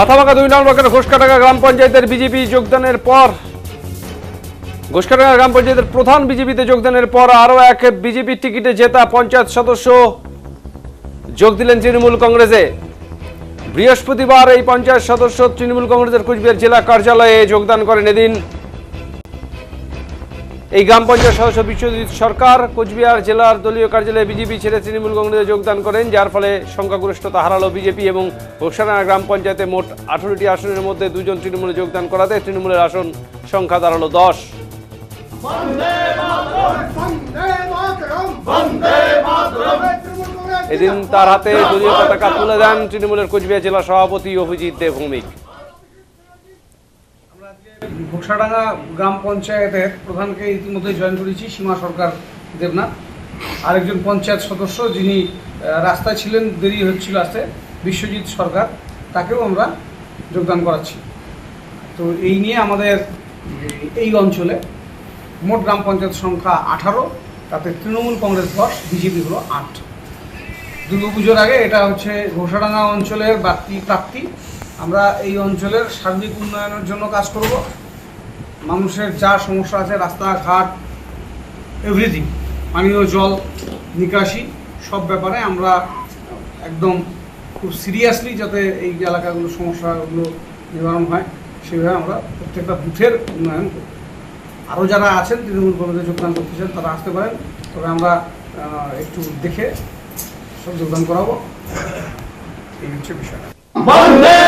মাথাভাঙা দুই নম্বর ঘোষকাটাঙ্গা গ্রাম পঞ্চায়েতের বিজেপি যোগদানের পর ঘোষকাটাঙ্গা গ্রাম পঞ্চায়েতের প্রধান বিজেপিতে যোগদানের পর আরও এক বিজেপি টিকিটে জেতা পঞ্চায়েত সদস্য যোগ দিলেন তৃণমূল কংগ্রেসে। বৃহস্পতিবার এই পঞ্চায়েত সদস্য তৃণমূল কংগ্রেসের কুচবিহার জেলা কার্যালয়ে যোগদান করেন এদিন। এই গ্রাম পঞ্চায়েত সদস্য বিশ্বজিৎ সরকার কোচবিহার জেলার দলীয় কার্যালয়ে বিজেপি ছেড়ে তৃণমূল কংগ্রেসে যোগদান করেন যার ফলে সংখ্যাগরিষ্ঠতা হারালো বিজেপি এবং ঘোষণা গ্রাম পঞ্চায়েতে মোট আঠারোটি আসনের মধ্যে দুজন তৃণমূলে যোগদান করাতে তৃণমূলের আসন সংখ্যা দাঁড়াল দশ। এদিন তার হাতে দলীয় পতাকা তুলে দেন তৃণমূলের কোচবিহার জেলা সভাপতি অভিজিৎ দেবভৌমিক। ঘোষাডাঙ্গা গ্রাম পঞ্চায়েতের প্রধানকে ইতিমধ্যে জয়েন করেছি, সীমা সরকার দেবনাথ। আরেকজন পঞ্চায়েত সদস্য যিনি রাস্তায় ছিলেন, দেরি হচ্ছিল আসতে, বিশ্বজিৎ সরকার, তাকেও আমরা যোগদান করাচ্ছি। তো এই নিয়ে আমাদের এই অঞ্চলে মোট গ্রাম পঞ্চায়েত সংখ্যা আঠারো, তাতে তৃণমূল কংগ্রেস দশ, বিজেপি হলো আট। দুর্গাপুজোর আগে এটা হচ্ছে ঘোষাডাঙ্গা অঞ্চলের বাড়তি প্রাপ্তি। আমরা এই অঞ্চলের সার্বিক উন্নয়নের জন্য কাজ করব। মানুষের যা সমস্যা আছে, রাস্তাঘাট এভরিথিং পানীয় জল, নিকাশি, সব ব্যাপারে আমরা একদম খুব সিরিয়াসলি যাতে এই এলাকাগুলো সমস্যাগুলো নিবারণ হয়, সেভাবে আমরা প্রত্যেকটা বুথের উন্নয়ন করব। আরও যারা আছেন, তৃণমূল কংগ্রেসে যোগদান করতে চান, তারা আসতে পারেন। তবে আমরা একটু দেখে সব যোগদান করাবো। এই হচ্ছে বিষয় বন্দে